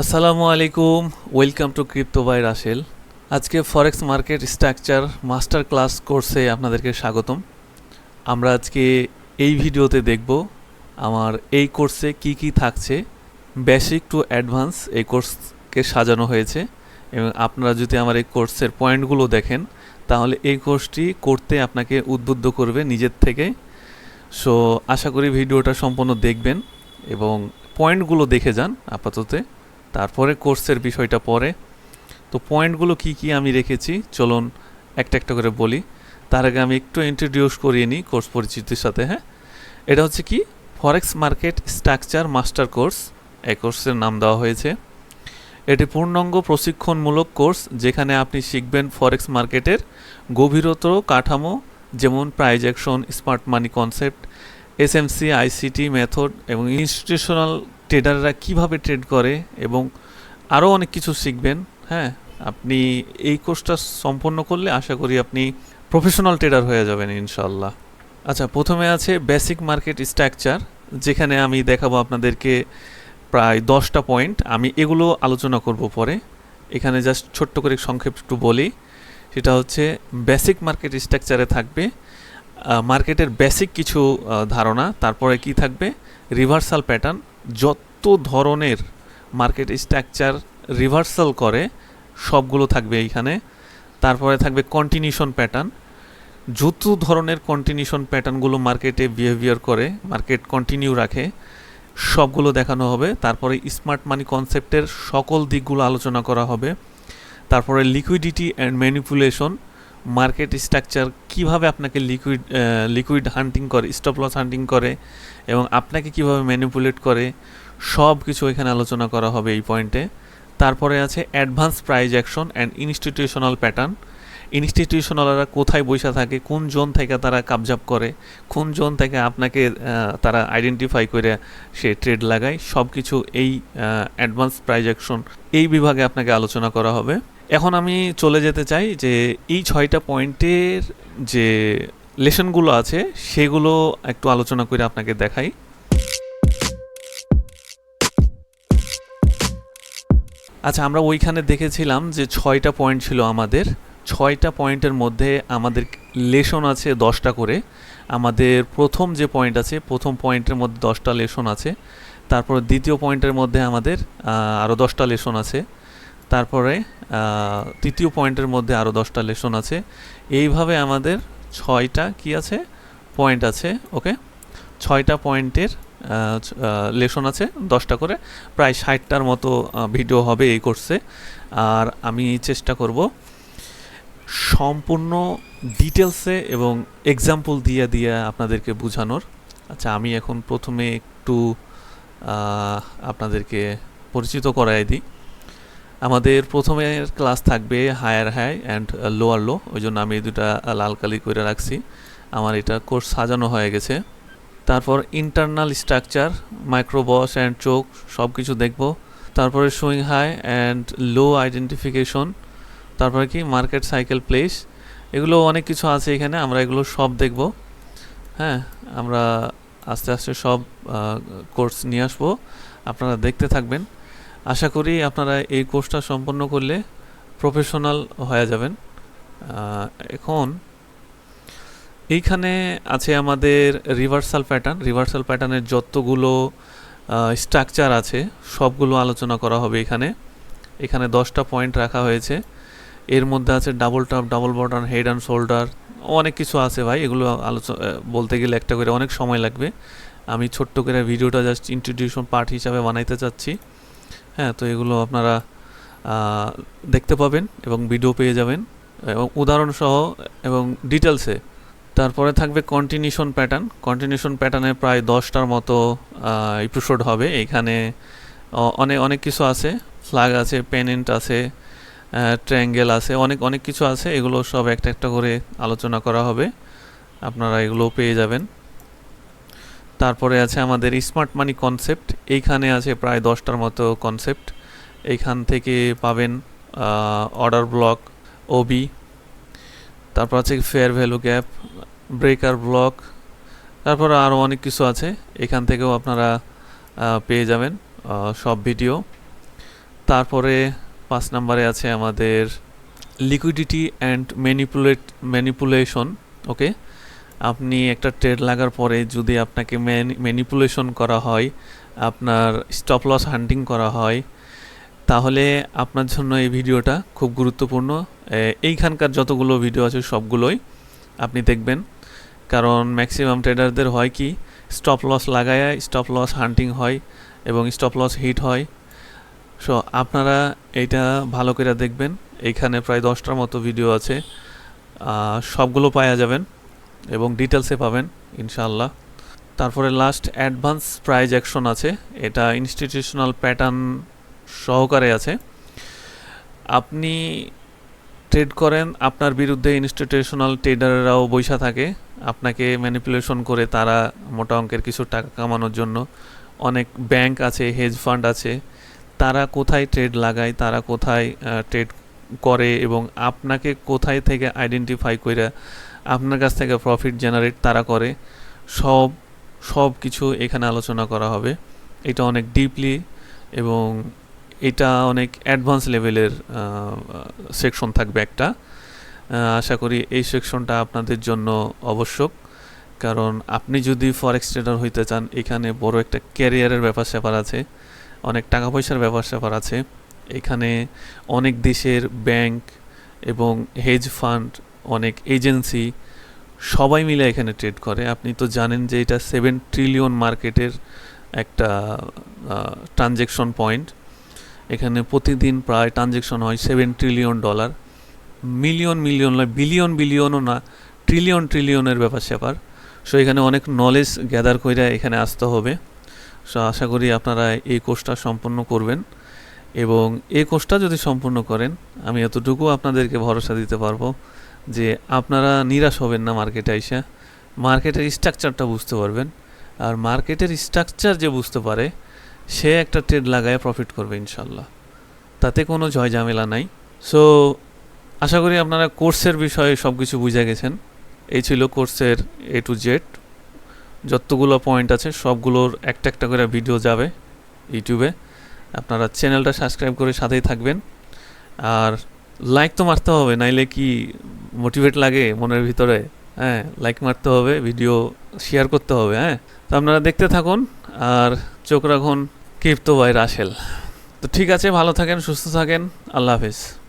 আসসালামু আলাইকুম, welcome to crypto by Rasel. আজকে forex market structure master class কোর্সে আপনাদেরকে স্বাগতম। আমরা আজকে এই ভিডিওতে দেখব আমার এই কোর্সে কি কি থাকছে, বেসিক টু অ্যাডভান্স এই কোর্সকে সাজানো হয়েছে, এবং আপনারা যদি আমার এই কোর্সের পয়েন্টগুলো দেখেন, তাহলে এই কোর্সটি করতে আপনাকে উদ্বুদ্ধ করবে নিজের থেকে। সো, আশা করি ভিডিওটা সম্পূর্ণ দেখবেন এবং পয়েন্টগুলো দেখে যান আপাততে। তারপরে কোর্সের বিষয়টা পরে। তো পয়েন্টগুলো কি কি আমি রেখেছি? চলুন একটা একটা করে বলি। তার আগে আমি একটু ইন্ট্রোডিউস করিয়ে নিই কোর্স পরিচিতির সাথে হ্যাঁ? এটা হচ্ছে কি? Forex market structure master course এই কোর্সের নাম দেওয়া হয়েছে। এটি পূর্ণাঙ্গ প্রশিক্ষণমূলক কোর্স যেখানে আপনি শিখবেন ফরেক্স মার্কেটের গভীরতর কাঠামো, যেমন price action smart money concept S SMC ICT method এবং ইনস্টিটিউশনাল ট্রেডাররা কীভাবে ট্রেড করে এবং আরও অনেক কিছু শিখবেন হ্যাঁ? আপনি এই কোর্সটা সম্পন্ন করলে আশা করি আপনি প্রফেশনাল ট্রেডার হয়ে যাবেন ইনশাল্লাহ আচ্ছা প্রথমে আছে বেসিক মার্কেট স্ট্রাকচার যেখানে আমি দেখাবো আপনাদেরকে প্রায় দশটা পয়েন্ট আমি এগুলো আলোচনা করব পরে। এখানে জাস্ট ছোট্ট করে সংক্ষেপ একটু বলি। সেটা হচ্ছে বেসিক মার্কেট স্ট্রাকচারে থাকবে মার্কেটের বেসিক কিছু ধারণা, তারপরে কি থাকবে? রিভার্সাল প্যাটার্ন যত ধরনের মার্কেট স্ট্রাকচার রিভার্সাল করে, সবগুলো থাকবে এইখানে। তারপরে থাকবে কন্টিনিউশন প্যাটার্ন যত ধরনের কন্টিনিউশন প্যাটার্নগুলো মার্কেটে বিহেভিয়ার করে মার্কেট কন্টিনিউ রাখে, সবগুলো দেখানো হবে। তারপরে স্মার্ট মানি কনসেপ্টের সকল দিকগুলো আলোচনা করা হবে। তারপরে liquidity and manipulation market structure কীভাবে আপনাকে লিকুইড লিকুইড হান্টিং করে স্টপ লস হান্টিং করে, এবং আপনাকে কীভাবে ম্যানিপুলেট করে সব কিছু এখানে আলোচনা করা হবে এই পয়েন্টে তারপরে আছে advance price action and institutional pattern ইনস্টিটিউশনালরা কোথায় বসে থাকে, কোন জোন থেকে তারা কাবজাব করে, কোন জোন থেকে আপনাকে তারা আইডেন্টিফাই করে সে ট্রেড লাগায় সব কিছু এই অ্যাডভান্স প্রাইজ অ্যাকশন এই বিভাগে আপনাকে আলোচনা করা হবে। এখন আমি চলে যেতে চাই যে এই ছয়টা পয়েন্টের যে লেসনগুলো আছে, সেগুলো একটু আলোচনা করে আপনাকে দেখাই। আচ্ছা আমরা ওইখানে দেখেছিলাম যে ছয়টা পয়েন্ট ছিল আমাদের। ছয়টা পয়েন্টের মধ্যে আমাদের লেসন আছে দশটা করে। আমাদের প্রথম যে পয়েন্ট আছে, প্রথম পয়েন্টের মধ্যে দশটা লেসন আছে। তারপর দ্বিতীয় পয়েন্টের মধ্যে আমাদের আরও দশটা লেসন আছে। তারপরে তৃতীয় পয়েন্টের মধ্যে আরও দশটা লেসন আছে। এইভাবে আমাদের ছয়টা কি আছে? পয়েন্ট আছে, ওকে? ছয়টা পয়েন্টের লেসন আছে, দশটা করে। প্রায় ষাটটার মতো ভিডিও হবে এই কোর্সে। আর আমি চেষ্টা করব সম্পূর্ণ ডিটেলসে এবং এক্সাম্পল দিয়ে দিয়ে আপনাদেরকে বোঝানোর। আচ্ছা আমি এখন প্রথমে একটু আপনাদেরকে পরিচিত করাই দিই। আমাদের প্রথমে ক্লাস থাকবে higher high and lower low ওই জন্য আমি এই দুটা লাল কালি করে রাখছি। আমার এটা কোর্স সাজানো হয়ে গেছে। তারপর ইন্টারনাল স্ট্রাকচার মাইক্রোবস অ্যান্ড চোখ সব কিছু দেখব। তারপরে swing high and low identification তারপরে কি মার্কেট সাইকেল প্লেস এগুলো অনেক কিছু আছে এখানে, আমরা এগুলো সব দেখব। হ্যাঁ আমরা আস্তে আস্তে সব কোর্স নিয়ে আসব। আপনারা দেখতে থাকবেন। আশা করি আপনারা এই কোর্সটা সম্পন্ন করলে প্রফেশনাল হয়ে যাবেন। এখন এইখানে আছে আমাদের রিভার্সাল প্যাটার্ন রিভার্সাল প্যাটার্নের যতগুলো স্ট্রাকচার আছে, সবগুলো আলোচনা করা হবে এখানে। এখানে দশটা পয়েন্ট রাখা হয়েছে। এর মধ্যে আছে double top double bottom head and shoulder অনেক কিছু আছে ভাই, এগুলো আলোচনা বলতে গেলে একটা করে অনেক সময় লাগবে। আমি ছোট্ট করে ভিডিওটা জাস্ট ইন্ট্রোডিউশন পার্ট হিসাবে বানাইতে চাচ্ছি। হ্যাঁ তো এগুলো আপনারা দেখতে পাবেন এবং ভিডিও পেয়ে যাবেন। এবং উদাহরণ সহ এবং ডিটেলসে তারপরে থাকবে কন্টিনিউশন প্যাটার্ন কন্টিনিউশন প্যাটার্নে প্রায় দশটার মতো এপিসোড হবে। এখানে অনেক অনেক কিছু আছে। ফ্লাগ আছে পেনেন্ট আছে ট্রায়াঙ্গেল আছে, অনেক অনেক কিছু আছে। এগুলো সব একটা একটা করে আলোচনা করা হবে। আপনারা এগুলো পেয়ে যাবেন। তারপরে আছে আমাদের স্মার্ট মানি কনসেপ্ট এইখানে আছে প্রায় দশটার মতো কনসেপ্ট এইখান থেকে পাবেন অর্ডার ব্লক ওবি তারপর আছে fair value gap breaker block তারপর আরও অনেক কিছু আছে। এখান থেকেও আপনারা পেয়ে যাবেন সব ভিডিও তারপরে পাঁচ নাম্বারে আছে আমাদের liquidity and manipulate manipulation okay আপনি একটা ট্রেড লাগার পরে যদি আপনাকে ম্যানিপুলেশন করা হয় আপনার স্টপ লস হান্টিং করা হয়, তাহলে আপনার জন্য এই ভিডিওটা খুব গুরুত্বপূর্ণ। এইখানকার যতগুলো ভিডিও আছে সবগুলোই আপনি দেখবেন। কারণ ম্যাক্সিমাম ট্রেডারদের হয় কি স্টপ লস লাগায় স্টপ লস হান্টিং হয় এবং স্টপ লস হিট হয়। সো আপনারা এইটা ভালো করে দেখবেন। এইখানে প্রায় দশটার মতো ভিডিও আছে। সবগুলো পাওয়া যাবেন এবং ডিটেলসে পাবেন, ইনশাআল্লাহ। তারপরে লাস্ট অ্যাডভান্স প্রাইজ অ্যাকশন আছে। এটা ইনস্টিটিউশনাল প্যাটার্ন সহকারে আছে। আপনি ট্রেড করেন, আপনার বিরুদ্ধে ইনস্টিটিউশনাল ট্রেডাররাও বৈশা থাকে। আপনাকে ম্যানিপুলেশন করে তারা মোটা অঙ্কের কিছু টাকা কামানোর জন্য অনেক ব্যাংক আছে হেজ ফান্ড আছে। তারা কোথায় ট্রেড লাগায়, তারা কোথায় ট্রেড করে এবং আপনাকে কোথায় থেকে আইডেন্টিফাই করে আপনার কাছ থেকে প্রফিট জেনারেট তারা করে। সব সব কিছু এখানে আলোচনা করা হবে। এটা অনেক ডিপলি এবং এটা অনেক অ্যাডভান্স লেভেলের সেকশন থাকবে একটা। আশা করি এই সেকশনটা আপনাদের জন্য আবশ্যক। কারণ আপনি যদি ফরেক্স ট্রেডার হইতে চান, এখানে বড় একটা ক্যারিয়ারের ব্যাপার স্যাপার আছে, অনেক টাকা পয়সার ব্যাপার স্যাপার আছে। এখানে অনেক দেশের ব্যাংক এবং হেজ ফান্ড অনেক এজেন্সি সবাই মিলে এখানে ট্রেড করে। আপনি তো জানেন যে এটা সেভেন ট্রিলিয়ন মার্কেটের একটা ট্রানজেকশন পয়েন্ট এখানে প্রতিদিন প্রায় ট্রানজেকশন হয় seven trillion dollar million million নয় বিলিয়ন বিলিয়নও না ট্রিলিয়ন ট্রিলিয়নের ব্যাপার স্যাপার। সো এখানে অনেক নলেজ গ্যাদার করে এখানে আসতে হবে। সো আশা করি আপনারা এই কোর্সটা সম্পন্ন করবেন। এবং এই কোর্সটা যদি সম্পূর্ণ করেন, আমি এতটুকু আপনাদেরকে ভরসা দিতে পারব। যে আপনারা নিরাশ হবেন না মার্কেটে আইসা। মার্কেটের স্ট্রাকচারটা বুঝতে পারবেন। আর মার্কেটের স্ট্রাকচার যে বুঝতে পারে, সে একটা ট্রেড লাগায় প্রফিট করবে ইনশাল্লাহ তাতে কোনো ঝয় ঝামেলা নাই। সো আশা করি আপনারা কোর্সের বিষয়ে সব কিছু বুঝে গেছেন। এই ছিল কোর্সের এ টু জেড যতগুলো পয়েন্ট আছে, সবগুলোর একটা একটা করে ভিডিও যাবে ইউটিউবে আপনারা চ্যানেলটা সাবস্ক্রাইব করে সাথেই থাকবেন। আর লাইক তো মারতে হবে, নাইলে কি মোটিভেট লাগে মনের ভিতরে হ্যাঁ লাইক মারতে হবে ভিডিও শেয়ার করতে হবে হ্যাঁ। তো আপনারা দেখতে থাকুন আর চোখ রাখুন কিপ্তো বাই রাসেল তো ঠিক আছে, ভালো থাকেন, সুস্থ থাকেন, আল্লাহ হাফিজ।